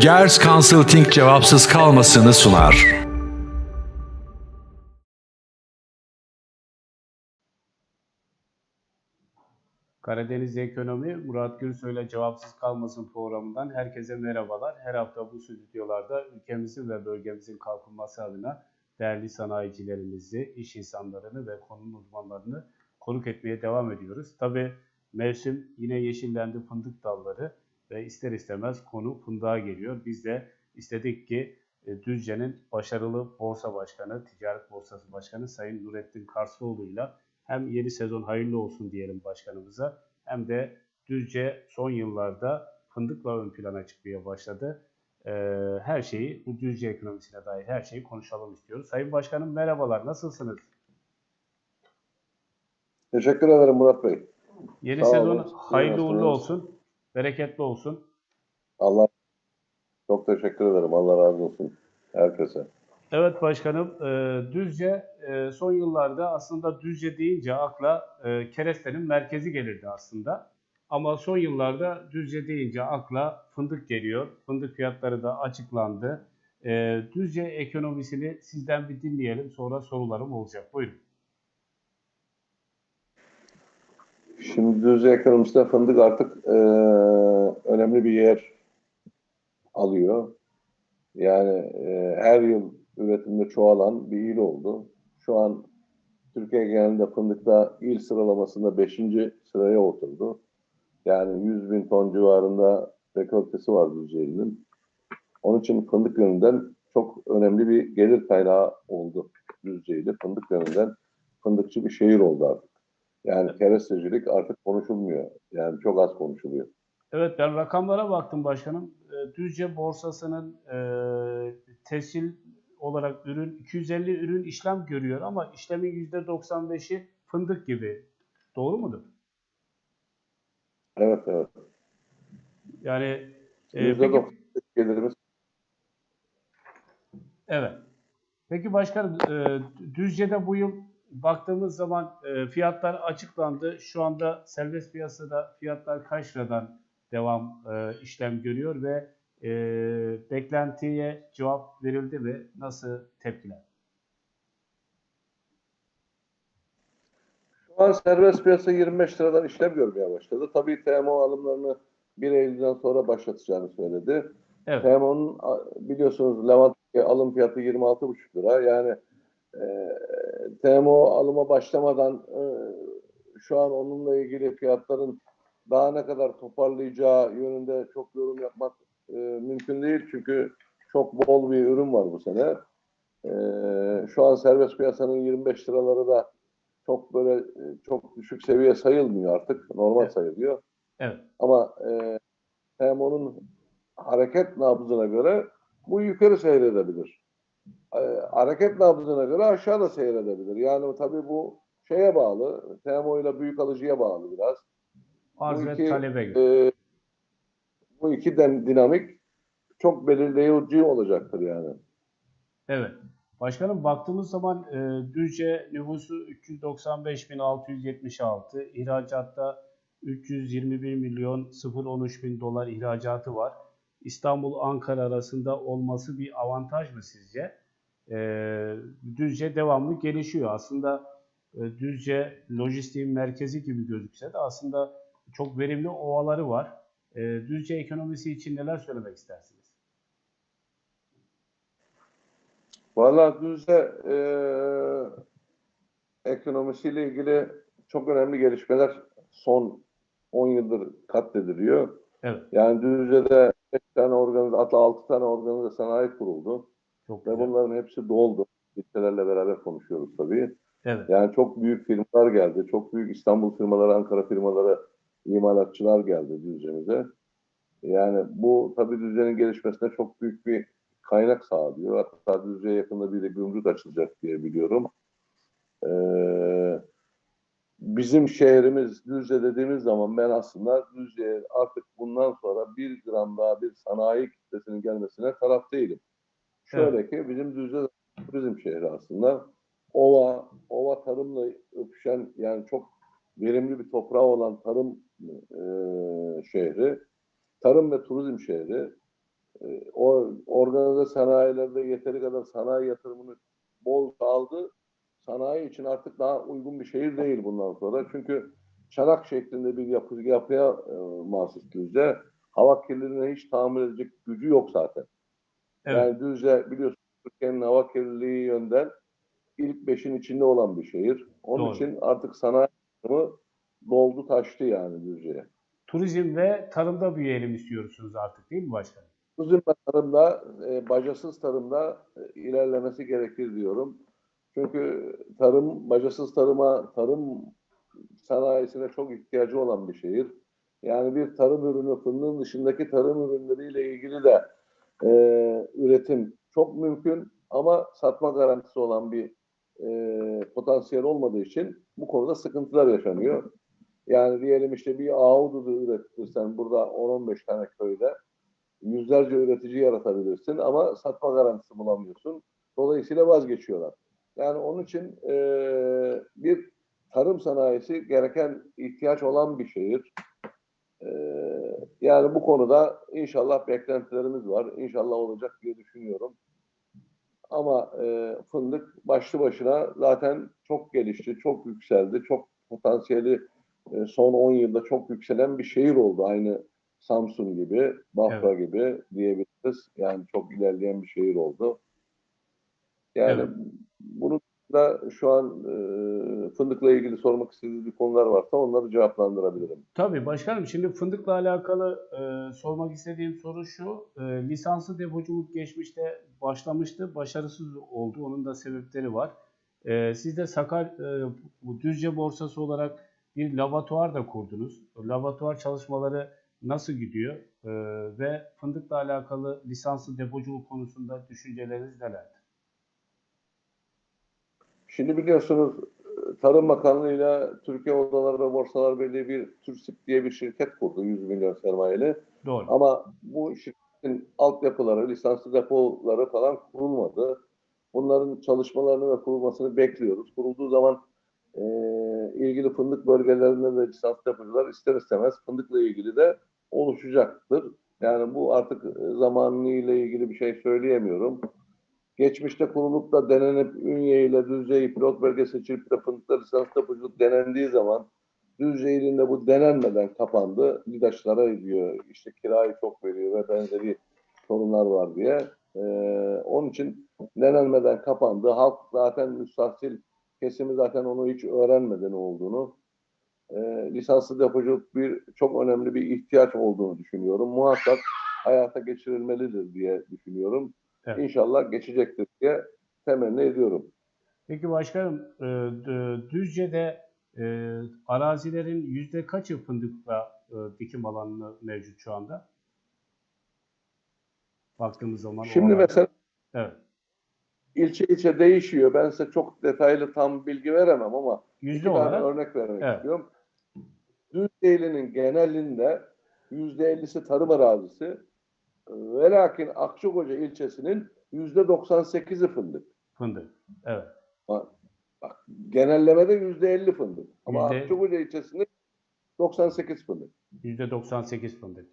Gers Consulting cevapsız kalmasını sunar. Karadeniz Ekonomi Murat Gürsoy'la Cevapsız Kalmasın programından herkese merhabalar. Her hafta bu stüdyolarda ülkemizin ve bölgemizin kalkınması adına değerli sanayicilerimizi, iş insanlarını ve konunun uzmanlarını konuk etmeye devam ediyoruz. Tabi mevsim yine yeşillendi fındık dalları ve ister istemez konu fındığa geliyor. Biz de istedik ki e, Düzce'nin başarılı borsa başkanı, ticaret borsası başkanı Sayın Nurettin Karslıoğlu'yla hem yeni sezon hayırlı olsun diyelim başkanımıza hem de Düzce son yıllarda fındıkla ön plana çıkmaya başladı. Ee, her şeyi, bu Düzce ekonomisine dair her şeyi konuşalım istiyoruz. Sayın Başkanım merhabalar, nasılsınız? Teşekkür ederim Murat Bey. Yeni Sağ sezon olun. hayırlı uğurlu olsun, bereketli olsun. Allah çok teşekkür ederim. Allah razı olsun herkese. Evet başkanım, e, Düzce e, son yıllarda aslında Düzce deyince akla e, kerestenin merkezi gelirdi aslında. Ama son yıllarda Düzce deyince akla fındık geliyor. Fındık fiyatları da açıklandı. E, Düzce ekonomisini sizden bir dinleyelim sonra sorularım olacak. Buyurun. Şimdi Düzce ekonomisinde fındık artık eee, önemli bir yer alıyor. Yani eee, her yıl üretimde çoğalan bir il oldu. Şu an Türkiye genelinde fındıkta il sıralamasında 5. sıraya oturdu. Yani 100 bin ton civarında rekoltesi var Düzce ilinin. Onun için fındık yönünden çok önemli bir gelir kaynağı oldu Düzce ili. Fındık yönünden fındıkçı bir şehir oldu artık. Yani kerestecilik artık konuşulmuyor. Yani çok az konuşuluyor. Evet ben rakamlara baktım başkanım. E, Düzce borsasının e, tescil olarak ürün 250 ürün işlem görüyor ama işlemin %95'i fındık gibi. Doğru mudur? Evet evet. Yani e, Yüzde peki, doksan gelirimiz evet. Peki başkanım e, Düzce'de bu yıl baktığımız zaman e, fiyatlar açıklandı. Şu anda serbest piyasada fiyatlar kaç liradan devam e, işlem görüyor ve e, beklentiye cevap verildi mi? Nasıl tepkiler? Şu an serbest piyasa 25 liradan işlem görmeye başladı. Tabii TMO alımlarını 1 Eylül'den sonra başlatacağını söyledi. Evet. TMO'nun biliyorsunuz Levant alım fiyatı 26,5 lira. Yani e, TMO alıma başlamadan e, şu an onunla ilgili fiyatların daha ne kadar toparlayacağı yönünde çok yorum yapmak e, mümkün değil. Çünkü çok bol bir ürün var bu sene. E, şu an serbest piyasanın 25 liraları da çok böyle e, çok düşük seviye sayılmıyor artık. Normal Evet. sayılıyor. Evet. Ama e, hem onun hareket nabzına göre bu yukarı seyredebilir. E, hareket nabzına göre aşağı da seyredebilir. Yani tabii bu şeye bağlı. TMO ile büyük alıcıya bağlı biraz. Arz Bu ve iki, talebe göre. e, bu iki den- dinamik çok belirleyici olacaktır yani. Evet. Başkanım baktığımız zaman e, Düzce nüfusu 395.676, ihracatta 321 milyon 013 bin dolar ihracatı var. İstanbul-Ankara arasında olması bir avantaj mı sizce? E, Düzce devamlı gelişiyor. Aslında e, Düzce lojistiğin merkezi gibi gözükse de aslında çok verimli ovaları var. E, Düzce ekonomisi için neler söylemek istersiniz? Valla Düzce e, ekonomisiyle ilgili çok önemli gelişmeler son 10 yıldır katlediliyor. Evet, Yani Düzce'de 5 tane organize, hatta 6 tane organize sanayi kuruldu. çok Ve güzel. bunların hepsi doldu. Ülkelerle beraber konuşuyoruz tabii. Evet. Yani çok büyük firmalar geldi. Çok büyük İstanbul firmaları, Ankara firmaları, imalatçılar geldi Düzce'mize. Yani bu tabii Düzce'nin gelişmesine çok büyük bir kaynak sağlıyor. Hatta Düzce'ye yakında bir de gümrük açılacak diye biliyorum. Ee, bizim şehrimiz Düzce dediğimiz zaman ben aslında Düzce'ye artık bundan sonra bir gram daha bir sanayi kitlesinin gelmesine taraf değilim. Şöyle ki bizim Düzce turizm şehri aslında. Ova, ova tarımla öpüşen yani çok verimli bir toprağı olan tarım e, şehri, tarım ve turizm şehri. e, o organize sanayilerde yeteri kadar sanayi yatırımını bol aldı. Sanayi için artık daha uygun bir şehir değil bundan sonra. Çünkü çanak şeklinde bir yapı, yapıya e, mahsus Düzce. Hava kirliliğine hiç tahammül edecek gücü yok zaten. Evet. Yani Düzce biliyorsunuz Türkiye'nin hava kirliliği yönden ilk beşin içinde olan bir şehir. Onun Doğru. için artık sanayi yatırımı doldu taştı yani Düzce'ye. Turizm ve tarımda büyüyelim istiyorsunuz artık değil mi başkanım? Turizm ve tarımda, e, bacasız tarımda e, ilerlemesi gerekir diyorum. Çünkü tarım, bacasız tarıma, tarım sanayisine çok ihtiyacı olan bir şehir. Yani bir tarım ürünü, fındığın dışındaki tarım ürünleriyle ilgili de e, üretim çok mümkün ama satma garantisi olan bir e, potansiyel olmadığı için bu konuda sıkıntılar yaşanıyor. Yani diyelim işte bir ahududu üretirsen burada 10-15 tane köyde yüzlerce üretici yaratabilirsin ama satma garantisi bulamıyorsun. Dolayısıyla vazgeçiyorlar. Yani onun için eee, bir tarım sanayisi gereken ihtiyaç olan bir şehir. Eee, yani bu konuda inşallah beklentilerimiz var. İnşallah olacak diye düşünüyorum. Ama eee, fındık başlı başına zaten çok gelişti, çok yükseldi, çok potansiyeli e, son 10 yılda çok yükselen bir şehir oldu. Aynı Samsun gibi, Bafra gibi diyebiliriz. Yani çok ilerleyen bir şehir oldu. Yani Evet. bunu da şu an e, fındıkla ilgili sormak istediğiniz bir konular varsa onları cevaplandırabilirim. Tabii başkanım şimdi fındıkla alakalı e, sormak istediğim soru şu. E, lisanslı depoculuk geçmişte başlamıştı, başarısız oldu. Onun da sebepleri var. E, siz de Sakar e, Düzce borsası olarak bir laboratuvar da kurdunuz. Laboratuvar çalışmaları nasıl gidiyor? E, ve fındıkla alakalı lisanslı depoculuk konusunda düşünceleriniz nelerdir? Şimdi biliyorsunuz e, Tarım Bakanlığı ile Türkiye Odaları ve Borsalar Birliği bir TÜRSİP diye bir şirket kurdu 100 milyon sermayeli. Doğru. Ama bu şirketin altyapıları, lisanslı depoları falan kurulmadı. Bunların çalışmalarını ve kurulmasını bekliyoruz. Kurulduğu zaman e, ilgili fındık bölgelerinde de lisanslı depocular ister istemez fındıkla ilgili de oluşacaktır. Yani bu artık e, zamanıyla ilgili bir şey söyleyemiyorum. Geçmişte kurulup da denenip Ünye ile Düzce'yi pilot bölge seçilip de fındıkta lisanslı depoculuk denendiği zaman Düzce ilinde bu denenmeden kapandı. Lidaşlara diyor işte kirayı çok veriyor ve benzeri sorunlar var diye. Ee, onun için denenmeden kapandı. Halk zaten müstahsil kesimi zaten onu hiç öğrenmedi ne olduğunu. Ee, lisanslı depoculuk bir çok önemli bir ihtiyaç olduğunu düşünüyorum. Muhakkak hayata geçirilmelidir diye düşünüyorum. Evet. İnşallah geçecektir diye temenni ediyorum. Peki başkanım, e, Düzce'de e, arazilerin yüzde kaçı fındıkla e, dikim alanı mevcut şu anda? Baktığımız zaman. Şimdi alan- mesela Evet. ilçe ilçe değişiyor. Ben size çok detaylı tam bilgi veremem ama Yüzde olarak örnek vermek Evet. istiyorum. Düzce'linin genelinde yüzde ellisi tarım arazisi ve lakin Akçakoca ilçesinin yüzde 98'i fındık. fındık. Evet. Bak, bak, genellemede yüzde 50 fındık. Ama Yüzde- Akçakoca ilçesinin 98 fındık. Yüzde 98 fındık.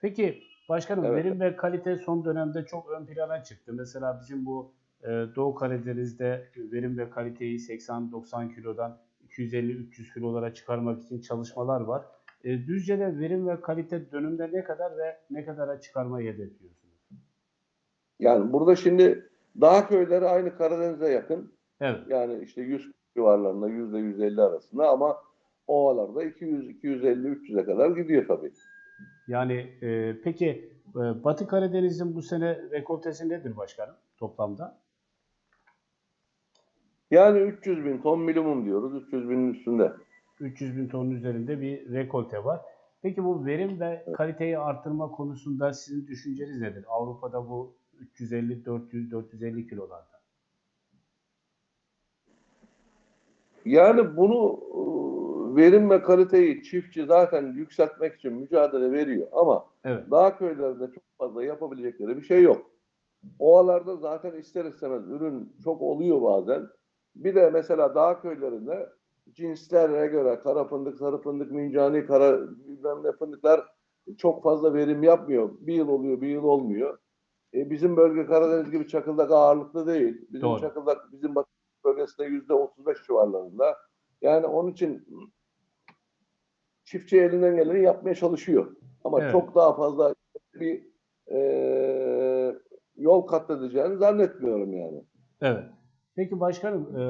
Peki başkanım Evet. verim ve kalite son dönemde çok ön plana çıktı. Mesela bizim bu e, Doğu Karadeniz'de verim ve kaliteyi 80-90 kilodan 250-300 kilolara çıkarmak için çalışmalar var. E, Düzce'de verim ve kalite dönümde ne kadar ve ne kadara çıkarmayı hedefliyorsunuz? Yani burada şimdi dağ köyleri aynı Karadeniz'e yakın. Evet. Yani işte 100 civarlarında yüzde 150 arasında ama ovalarda 200, 250, 300'e kadar gidiyor tabii. Yani e, peki e, Batı Karadeniz'in bu sene rekoltesi nedir başkanım toplamda? Yani 300 bin ton minimum diyoruz. 300 binin üstünde. 300 bin tonun üzerinde bir rekolte var. Peki bu verim ve kaliteyi artırma konusunda sizin düşünceniz nedir? Avrupa'da bu 350, 400, 450 kilolarda. Yani bunu e, verim ve kaliteyi çiftçi zaten yükseltmek için mücadele veriyor ama Evet. dağ köylerinde çok fazla yapabilecekleri bir şey yok. Ovalarda zaten ister istemez ürün çok oluyor bazen. Bir de mesela dağ köylerinde cinslere göre kara fındık, sarı fındık, mincani, kara bilmem ne fındıklar çok fazla verim yapmıyor. Bir yıl oluyor, bir yıl olmuyor. E, bizim bölge Karadeniz gibi çakıldak ağırlıklı değil. Bizim Doğru. çakıldak bizim batı bölgesinde yüzde 35 civarlarında. Yani onun için çiftçi elinden geleni yapmaya çalışıyor. Ama Evet. çok daha fazla bir e, yol kat edeceğini zannetmiyorum yani. Evet. Peki başkanım e,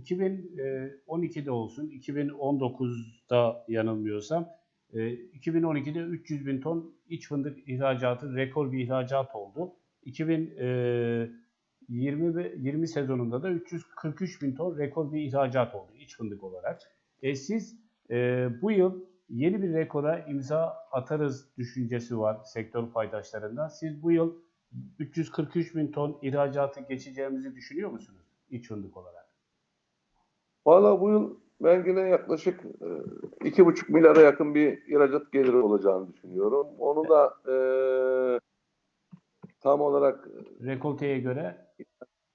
2012'de olsun, 2019'da yanılmıyorsam e, 2012'de 300 bin ton iç fındık ihracatı rekor bir ihracat oldu. 2020 ve 20 sezonunda da 343 bin ton rekor bir ihracat oldu iç fındık olarak. E, siz e, bu yıl yeni bir rekora imza atarız düşüncesi var sektör paydaşlarından. Siz bu yıl 343 bin ton ihracatı geçeceğimizi düşünüyor musunuz iç fındık olarak? Valla bu yıl ben yine yaklaşık e, iki buçuk milyara yakın bir ihracat geliri olacağını düşünüyorum. Onu da e, tam olarak Rekolteye göre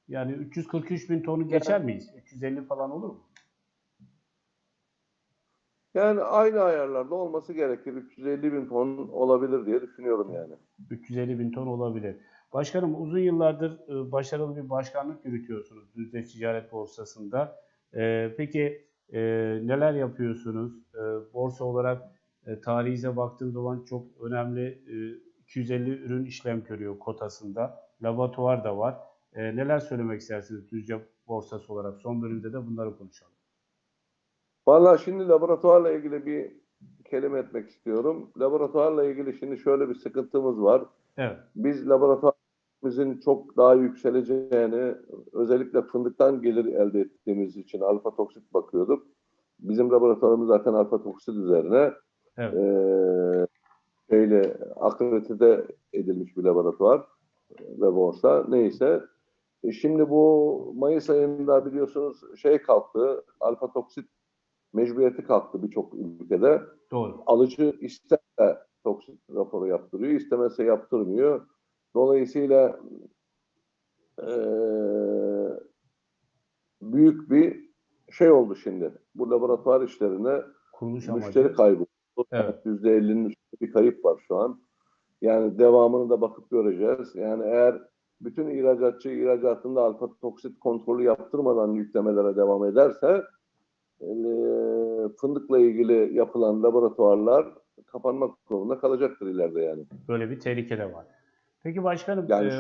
yani 343 bin tonu geçer miyiz? 350 falan olur mu? yani aynı ayarlarda olması gerekir. 350 bin ton olabilir diye düşünüyorum yani. 350 bin ton olabilir. Başkanım uzun yıllardır e, başarılı bir başkanlık yürütüyorsunuz Düzce Ticaret Borsası'nda. E, peki e, neler yapıyorsunuz? Borsa olarak tarihinize baktığım zaman çok önemli e, 250 ürün işlem görüyor kotasında. Laboratuvar da var. Neler söylemek istersiniz Düzce Borsası olarak? Son bölümde de bunları konuşalım. Valla şimdi laboratuvarla ilgili bir kelime etmek istiyorum. Laboratuvarla ilgili şimdi şöyle bir sıkıntımız var. Evet. Biz laboratuvarımızın çok daha yükseleceğini, özellikle fındıktan gelir elde ettiğimiz için alfa toksit bakıyorduk. Bizim laboratuvarımız zaten alfa toksit üzerine Evet. eee şeyle akredite edilmiş bir laboratuvar ve borsa neyse. E Şimdi bu Mayıs ayında biliyorsunuz şey kalktı, alfa toksit mecburiyeti kalktı birçok ülkede Doğru. alıcı isterse toksit raporu yaptırıyor, istemezse yaptırmıyor. Dolayısıyla eee, büyük bir şey oldu şimdi. Bu laboratuvar işlerine Kuruluş müşteri amacı. kaybı. Evet. %50'nin üstünde bir kayıp var şu an. Yani devamını da bakıp göreceğiz. Yani eğer bütün ihracatçı ihracatında alfa toksit kontrolü yaptırmadan yüklemelere devam ederse eee, fındıkla ilgili yapılan laboratuvarlar kapanmak zorunda kalacaktır ileride yani. Böyle bir tehlike de var. Peki başkanım, Yani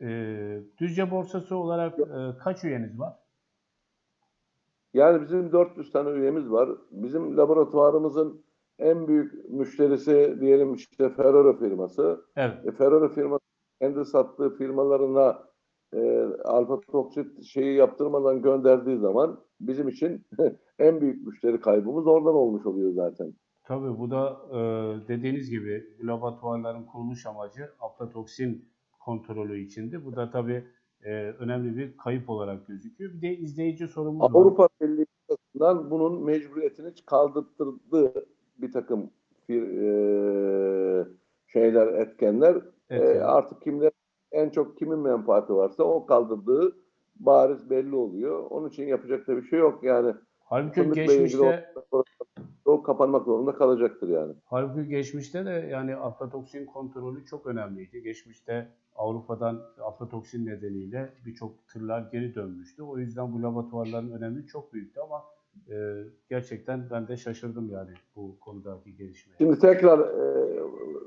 e, e, Düzce Borsası olarak e, kaç üyeniz var? Yani bizim 400 tane üyemiz var. Bizim laboratuvarımızın en büyük müşterisi diyelim işte Ferrero firması. Evet. E, Ferrero firması kendi sattığı firmalarına e, alfa toksit şeyi yaptırmadan gönderdiği zaman bizim için en büyük müşteri kaybımız oradan olmuş oluyor zaten. Tabii bu da e, dediğiniz gibi laboratuvarların kuruluş amacı aflatoksin kontrolü içindi. Bu da tabii e, önemli bir kayıp olarak gözüküyor. Bir de izleyici sorumuz var. Avrupa Birliği tarafından bunun mecburiyetini kaldırttırdı bir takım fir- e, şeyler, etkenler. Evet, E, artık kimler en çok kimin menfaati varsa o kaldırdığı bariz belli oluyor. Onun için yapacak da bir şey yok. Yani Halbuki fındıkla geçmişte o, kapanmak zorunda kalacaktır yani. halbuki geçmişte de yani aflatoksin kontrolü çok önemliydi. Geçmişte Avrupa'dan aflatoksin nedeniyle birçok tırlar geri dönmüştü. O yüzden bu laboratuvarların önemi çok büyüktü ama e, gerçekten ben de şaşırdım yani bu konudaki gelişmeye. Şimdi tekrar e,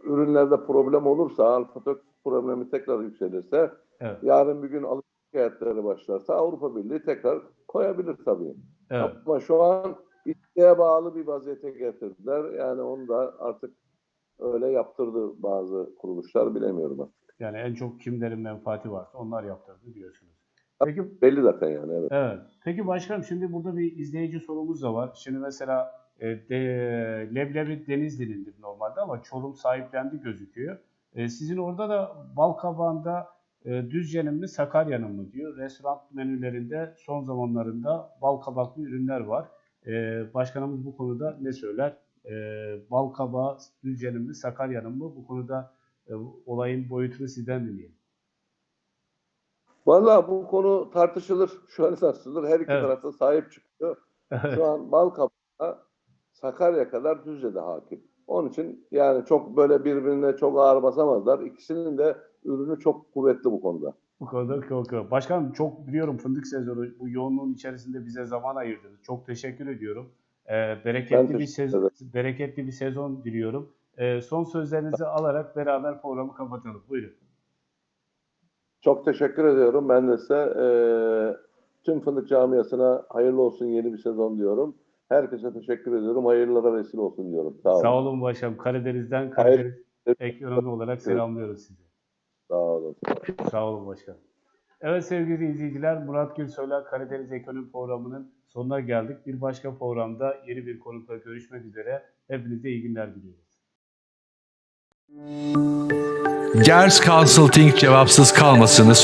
ürünlerde problem olursa, alfa toksit problemi tekrar yükselirse, Evet. yarın bir gün alım şikayetleri başlarsa Avrupa Birliği tekrar koyabilir tabii. Evet. Ama şu an isteğe bağlı bir vaziyete getirdiler. Yani onu da artık öyle yaptırdı bazı kuruluşlar bilemiyorum artık. Yani en çok kimlerin menfaati varsa onlar yaptırdı diyorsunuz. Peki Belli zaten yani evet. evet. Peki başkanım şimdi burada bir izleyici sorumuz da var. Şimdi mesela e, de, leblebi Denizli'nindir normalde ama Çorum sahiplendi gözüküyor. E, sizin orada da bal kabağında e, Düzce'nin mi Sakarya'nın mı diyor. Restoran menülerinde son zamanlarında bal kabaklı ürünler var. E, başkanımız bu konuda ne söyler? E, bal kabağı Düzce'nin mi Sakarya'nın mı? Bu konuda e, olayın boyutunu sizden dinleyelim. Vallahi bu konu tartışılır. Şu an tartışılır. Her iki Evet. tarafta sahip çıkıyor. Şu an bal kabuğuna Sakarya kadar Düzce'de hakim. Onun için yani çok böyle birbirine çok ağır basamazlar. İkisinin de ürünü çok kuvvetli bu konuda. Bu konuda korkuyorum. Başkanım çok biliyorum fındık sezonu bu yoğunluğun içerisinde bize zaman ayırdınız. Çok teşekkür ediyorum. Ee, Ben bereketli bir sezon, ederim. bereketli bir sezon diliyorum. Ee, son sözlerinizi alarak beraber programı kapatalım. Buyurun. Çok teşekkür ediyorum. Ben de size e, tüm fındık camiasına hayırlı olsun yeni bir sezon diyorum. Herkese teşekkür ediyorum. Hayırlara vesile olsun diyorum. Sağ olun. Sağ olun başkanım. Karadeniz'den Hayır. Karadeniz ekonomi olarak selamlıyoruz sizi. Sağ olun. Sağ olun başkanım. Evet sevgili izleyiciler, Murat Gülsoy'la Karadeniz Ekonomi Programı'nın sonuna geldik. Bir başka programda yeni bir konukla görüşmek üzere. Hepinize iyi günler diliyoruz. Gers Consulting cevapsız kalmasını